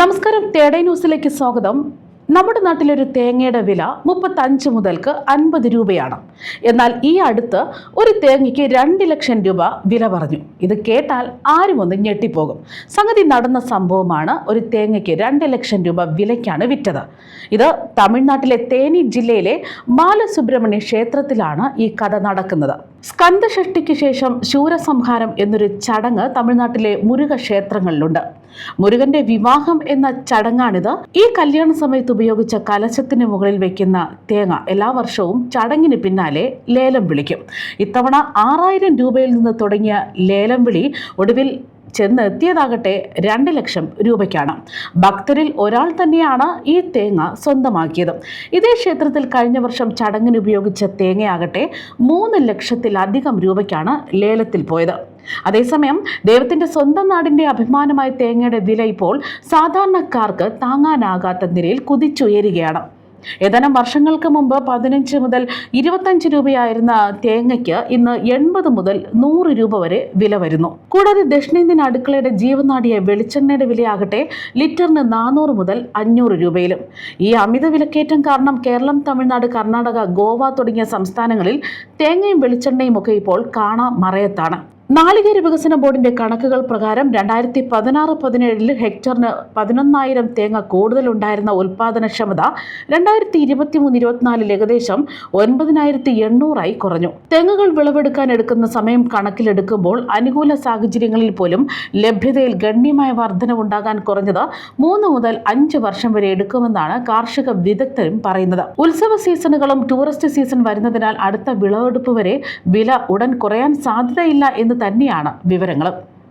നമസ്കാരം. തേടൈ ന്യൂസിലേക്ക് സ്വാഗതം. നമ്മുടെ നാട്ടിലൊരു തേങ്ങയുടെ വില മുപ്പത്തഞ്ച് മുതൽക്ക് അൻപത് രൂപയാണ്. എന്നാൽ ഈ അടുത്ത് ഒരു തേങ്ങയ്ക്ക് രണ്ട് ലക്ഷം രൂപ വില പറഞ്ഞു. ഇത് കേട്ടാൽ ആരും ഒന്ന് ഞെട്ടിപ്പോകും. സംഗതി നടന്ന സംഭവമാണ് ഒരു തേങ്ങയ്ക്ക് രണ്ട് ലക്ഷം രൂപ വിലയ്ക്കാണ് വിറ്റത്. ഇത് തമിഴ്നാട്ടിലെ തേനി ജില്ലയിലെ ബാലസുബ്രഹ്മണ്യ ക്ഷേത്രത്തിലാണ് ഈ കഥ നടക്കുന്നത്. സ്കന്ദഷഷ്ടിക്ക് ശേഷം ശൂരസംഹാരം എന്നൊരു ചടങ്ങ് തമിഴ്നാട്ടിലെ മുരുക ക്ഷേത്രങ്ങളിലുണ്ട് മുരുകന്റെ വിവാഹം എന്ന ചടങ്ങാണിത്. ഈ കല്യാണ സമയത്ത് ഉപയോഗിച്ച കലശത്തിന് മുകളിൽ വെക്കുന്ന തേങ്ങ എല്ലാ വർഷവും ചടങ്ങിന് പിന്നാലെ ലേലം വിളിക്കും. ഇത്തവണ ആറായിരം രൂപയിൽ നിന്ന് തുടങ്ങിയ ലേലം വിളി ഒടുവിൽ ചെന്ന് എത്തിയതാകട്ടെ രണ്ട് ലക്ഷം രൂപയ്ക്കാണ്. ഭക്തരിൽ ഒരാൾ തന്നെയാണ് ഈ തേങ്ങ സ്വന്തമാക്കിയത്. ഇതേ ക്ഷേത്രത്തിൽ കഴിഞ്ഞ വർഷം ചടങ്ങിന് ഉപയോഗിച്ച തേങ്ങയാകട്ടെ മൂന്ന് ലക്ഷത്തിലധികം രൂപയ്ക്കാണ് ലേലത്തിൽ പോയത്. അതേസമയം ദൈവത്തിന്റെ സ്വന്തം നാടിന്റെ അഭിമാനമായ തേങ്ങയുടെ വില ഇപ്പോൾ സാധാരണക്കാർക്ക് താങ്ങാനാകാത്ത നിലയിൽ കുതിച്ചുയരുകയാണ്. ഏതാനും വർഷങ്ങൾക്ക് മുമ്പ് പതിനഞ്ച് മുതൽ ഇരുപത്തഞ്ച് രൂപയായിരുന്ന തേങ്ങയ്ക്ക് ഇന്ന് എൺപത് മുതൽ നൂറ് രൂപ വരെ വില വരുന്നു. കൂടാതെ ദക്ഷിണേന്ത്യൻ അടുക്കളയുടെ ജീവനാടിയ വെളിച്ചെണ്ണയുടെ വിലയാകട്ടെ ലിറ്ററിന് നാനൂറ് മുതൽ അഞ്ഞൂറ് രൂപയിലും. ഈ അമിത വിലക്കയറ്റം കാരണം കേരളം തമിഴ്നാട് കർണാടക ഗോവ തുടങ്ങിയ സംസ്ഥാനങ്ങളിൽ തേങ്ങയും വെളിച്ചെണ്ണയും ഒക്കെ ഇപ്പോൾ കാണാ മറയത്താണ്. നാളികേര വികസന ബോർഡിന്റെ കണക്കുകൾ പ്രകാരം രണ്ടായിരത്തി പതിനാറ് പതിനേഴിൽ ഹെക്ടറിന് പതിനൊന്നായിരം തേങ്ങ കൂടുതലുണ്ടായിരുന്ന ഉൽപാദനക്ഷമത രണ്ടായിരത്തി ഇരുപത്തി മൂന്ന് ഇരുപത്തിനാലിൽ ഏകദേശം ഒൻപതിനായിരത്തി എണ്ണൂറായി കുറഞ്ഞു. തെങ്ങുകൾ വിളവെടുക്കാൻ എടുക്കുന്ന സമയം കണക്കിലെടുക്കുമ്പോൾ അനുകൂല സാഹചര്യങ്ങളിൽ പോലും ലഭ്യതയിൽ ഗണ്യമായ വർധനവുണ്ടാകാൻ കുറഞ്ഞത് മൂന്ന് മുതൽ അഞ്ച് വർഷം വരെ എടുക്കുമെന്നാണ് കാർഷിക വിദഗ്ധരും പറയുന്നത്. ഉത്സവ സീസണുകളും ടൂറിസ്റ്റ് സീസൺ വരുന്നതിനാൽ അടുത്ത വിളവെടുപ്പ് വരെ വില ഉടൻ കുറയാൻ സാധ്യതയില്ല എന്ന് തന്നെയാണ് വിവരങ്ങൾ